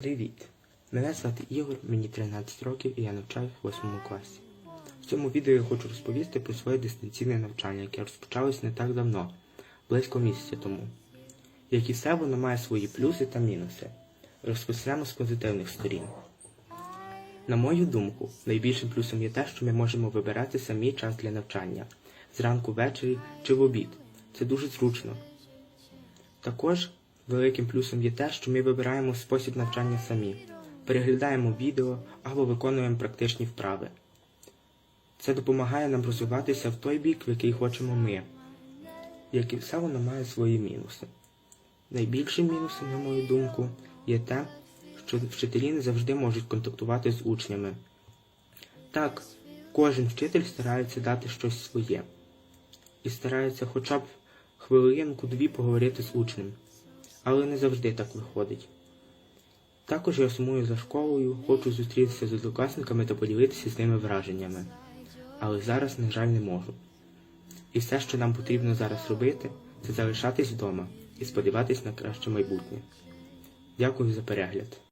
Привіт! Мене звати Ігор, мені 13 років і я навчаюсь в 8 класі. В цьому відео я хочу розповісти про своє дистанційне навчання, яке розпочалось не так давно, близько місяця тому. Як і все, воно має свої плюси та мінуси. Розпочнемо з позитивних сторін. На мою думку, найбільшим плюсом є те, що ми можемо вибирати самі час для навчання зранку ввечері чи в обід. Це дуже зручно. Також великим плюсом є те, що ми вибираємо спосіб навчання самі, переглядаємо відео або виконуємо практичні вправи. Це допомагає нам розвиватися в той бік, в який хочемо ми. Як і все, воно має свої мінуси. Найбільшим мінусом, на мою думку, є те, що вчителі не завжди можуть контактувати з учнями. Так, кожен вчитель старається дати щось своє і старається хоча б хвилинку-дві поговорити з учнем, але не завжди так виходить. Також я сумую за школою, хочу зустрітися з однокласниками та поділитися з ними враженнями, але зараз, на жаль, не можу. І все, що нам потрібно зараз робити, це залишатись вдома і сподіватись на краще майбутнє. Дякую за перегляд.